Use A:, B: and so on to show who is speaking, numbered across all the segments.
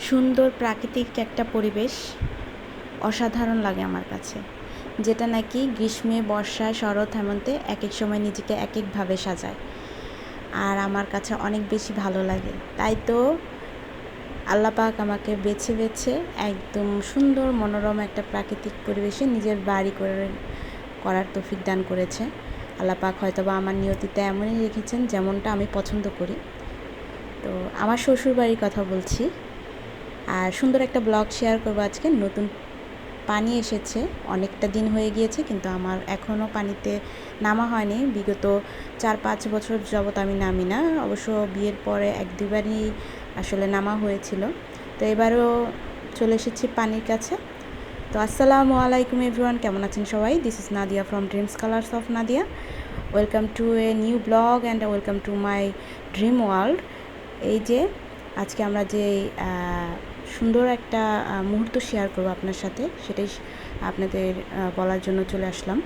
A: সুন্দর প্রাকৃতিক একটা পরিবেশ অসাধারণ লাগে আমার কাছে। যেটা নাকি গ্রীষ্মে, বর্ষায়, শরৎ, হেমন্তে এক এক সময় নিজেকে এক একভাবে সাজায়। আর আমার কাছে অনেক বেশি ভালো লাগে। তাই তো আল্লাপাক আমাকে বেছে বেছে একদম সুন্দর, মনোরম একটা প্রাকৃতিক পরিবেশে নিজের বাড়ি করে করার তৌফিক দান করেছে। আল্লাপাক হয়তো বা আমার নিয়তিতে এমনই রেখেছেন যেমনটা আমি পছন্দ করি। তো আমার শ্বশুর বাড়ির কথা বলছি। আর সুন্দর একটা ব্লগ শেয়ার করব আজকে। নতুন পানি এসেছে, অনেকটা দিন হয়ে গিয়েছে, কিন্তু আমার এখনও পানিতে নামা হয়নি। বিগত চার পাঁচ বছর যাবত আমি নামি না। অবশ্য বিয়ের পরে এক দুবারই আসলে নামা হয়েছিল। তো এবারও চলে এসেছি পানির কাছে। তো আসসালামু আলাইকুম এভরিওয়ান, কেমন আছেন সবাই? This is Nadia from dreams colours of Nadia welcome to a new blog and welcome to my dream world এই যে, আজকে আমরা যে সুন্দর একটা মুহূর্ত শেয়ার করব আপনার সাথে। সেটাই আপনাদের বলার জন্য চলে আসলাম।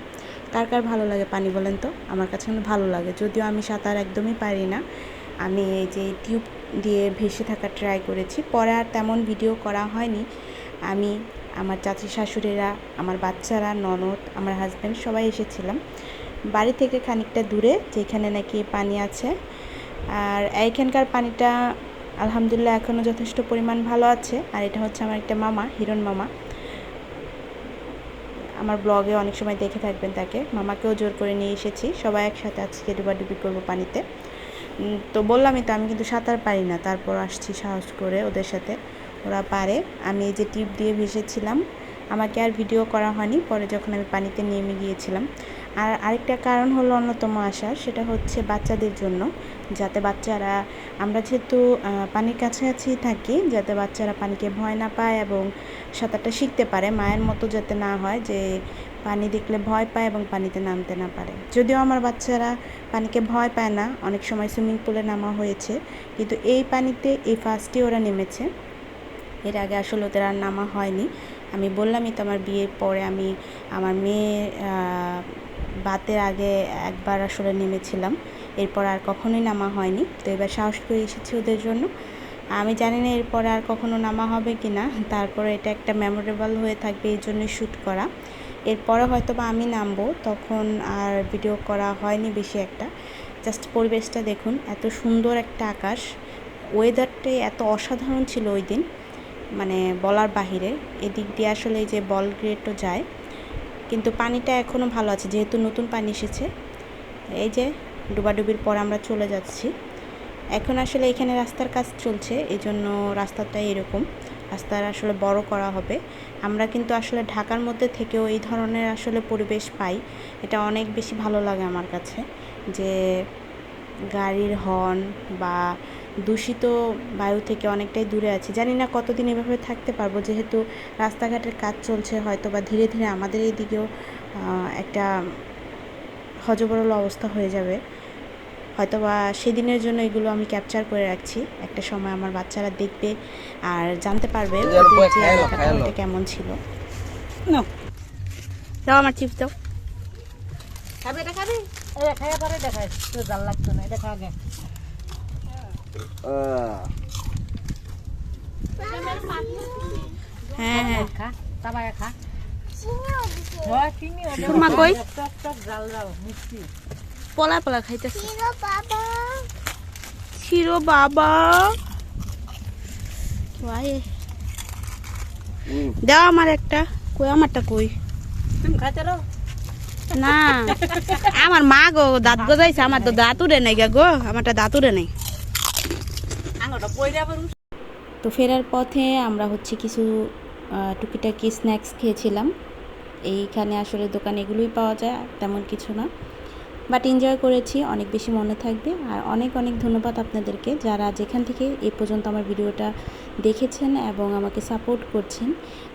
A: কার কার ভালো লাগে পানি বলেন তো? আমার কাছে কিন্তু ভালো লাগে। যদিও আমি সাঁতার একদমই পারি না। আমি এই যে টিউব দিয়ে ভেসে থাকা ট্রাই করেছি। পরে আর তেমন ভিডিও করা হয়নি। আমি, আমার চাচি শাশুড়িরা, আমার বাচ্চারা, ননদ, আমার হাজব্যান্ড সবাই এসেছিলাম। বাড়ি থেকে খানিকটা দূরে, যেখানে নাকি পানি আছে। আর এইখানকার পানিটা আলহামদুলিল্লাহ এখনও যথেষ্ট পরিমাণ ভালো আছে। আর এটা হচ্ছে আমার একটা মামা, হিরণ মামা। আমার ব্লগে অনেক সময় দেখে থাকবেন তাকে। মামাকেও জোর করে নিয়ে এসেছি। সবাই একসাথে আজকে ডুবাডুবি করব পানিতে। তো বললামই তো, আমি কিন্তু সাঁতার পারি না। তারপর আসছি সাহস করে ওদের সাথে। ওরা পারে। আমি এই যে টিপ দিয়ে ভেসেছিলাম আমাকে আর ভিডিও করা হয়নি। পরে যখন আমি পানিতে নেমে গিয়েছিলাম। আর আরেকটা কারণ হলো অন্যতম আশা, সেটা হচ্ছে বাচ্চাদের জন্য। যাতে বাচ্চারা, আমরা যেহেতু পানির কাছাকাছি থাকি, যাতে বাচ্চারা পানিকে ভয় না পায় এবং সাঁতারটা শিখতে পারে, মায়ের মতো যাতে না হয় যে পানি দেখলে ভয় পায় এবং পানিতে নামতে না পারে। যদিও আমার বাচ্চারা পানিকে ভয় পায় না, অনেক সময় সুইমিং পুলে নামা হয়েছে। কিন্তু এই পানিতে, এই ফার্স্টে ওরা নেমেছে। এর আগে আসলে ওদের আর নামা হয়নি। আমি বললামই তো আমার বিয়ের পরে আমি আমার মেয়ে বাতের আগে একবার আসলে নেমেছিলাম। এরপর আর কখনোই নামা হয়নি। তো এবার সাহস করে এসেছি ওদের জন্য। আমি জানি না এরপরে আর কখনো নামা হবে কি না। তারপরে এটা একটা মেমোরেবল হয়ে থাকবে এই জন্যই শ্যুট করা। এরপরে হয়তো বা আমি নামবো। তখন আর ভিডিও করা হয়নি বেশি একটা। জাস্ট পরিবেশটা দেখুন। এত সুন্দর একটা আকাশ। ওয়েদারটাই এত অসাধারণ ছিল ওই দিন। মানে বলার বাহিরে, এদিক দিয়ে আসলে যে বল গ্রেটও যায়, কিন্তু পানিটা এখনও ভালো আছে, যেহেতু নতুন পানি এসেছে। এই যে ডুবাডুবির পর আমরা চলে যাচ্ছি। এখন আসলে এখানে রাস্তার কাজ চলছে এই জন্য রাস্তাটা এরকম। রাস্তার আসলে বড় করা হবে। আমরা কিন্তু আসলে ঢাকার মধ্যে থেকেও এই ধরনের আসলে পরিবেশ পাই। এটা অনেক বেশি ভালো লাগে আমার কাছে, যে গাড়ির হর্ন বা দূষিত বায়ু থেকে অনেকটাই দূরে আছি। জানি না কতদিন এভাবে থাকতে পারব যেহেতু রাস্তাঘাটের কাজ চলছে হয়তো বা ধীরে ধীরে আমাদের এই দিকেও আহ, একটা হজবরল অবস্থা হয়ে যাবে। হয়তো বা সেদিনের জন্য এগুলো আমি ক্যাপচার করে রাখছি। একটা সময় আমার বাচ্চারা দেখবে আর জানতে পারবে এলাকাটা কেমন ছিল। দাও আমার চিপস দাও।
B: খাবে এটা খাবে? এটা খাইয়া পরে দেখায় তো জাল লাগতো না এটা খা আগে।
A: হ্যাঁ হ্যাঁ।
B: খা তাবায় খা। হয়
A: সুরমা কই? পলা পলা খাইতেছে। ছিরো বাবা। ওয়াই। দাও আমার একটা। কই আমারটা কই?
B: খাইতে
A: না। আমার মা গো দাঁত গজাইছে। আমার তো দাঁত উড়ে নাই গা গো। আমারটা দাঁত উড়ে নাই। তো ফেরার পথে আমরা হচ্ছে কিছু টুকিটাকি স্ন্যাক্স খেয়েছিলাম। এইখানে আসলে দোকানে এগুলোই পাওয়া যায়, তেমন কিছু না। বাট এনজয় করেছি, অনেক বেশি মনে থাকবে। আর অনেক অনেক ধন্যবাদ আপনাদেরকে যারা যেখান থেকে এ পর্যন্ত আমার ভিডিওটা দেখেছেন এবং আমাকে সাপোর্ট করছেন।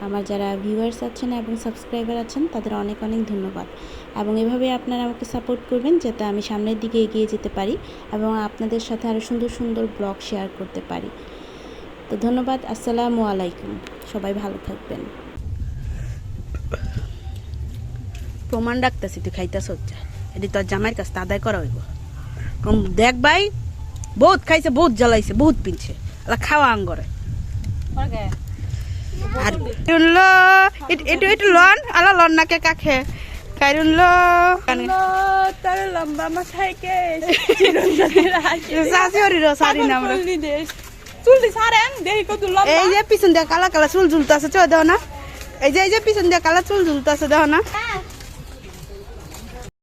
A: আমার যারা ভিউয়ার্স আছেন এবং সাবস্ক্রাইবার আছেন, তাদের অনেক অনেক ধন্যবাদ। এবং এভাবে আপনারা আমাকে সাপোর্ট করবেন যাতে আমি সামনের দিকে এগিয়ে যেতে পারি এবং আপনাদের সাথে আরও সুন্দর সুন্দর ব্লগ শেয়ার করতে পারি। তো ধন্যবাদ, আসসালামু আলাইকুম। সবাই ভালো থাকবেন। প্রমাণ রাখতেছি, তুই খাইতেছ হচ্ছে। এটি তোর জামাইয়ের কাছে আদায় করা হইব। দেখ ভাই, বহুত খাইছে, বহুত জ্বালাইছে, বহুত পিনছে। খাওয়া আঙ্গরে।
B: ওকে।
A: আর কাইরুনলো এটু এটু লন আলা লন নাকে কাখে। কাইরুনলো।
C: তার লম্বা মাথায় কে
A: সাসি সারি নাম রে।
C: চুলটি সারেন দেখি কত লম্বা।
A: এই যে পিছন দিয়ে কালা কালা চুল ঝুলতাছে চো দেও না। এই যে এই যে পিছন দিয়ে কালা চুল ঝুলতাছে দেও না।
B: হ্যাঁ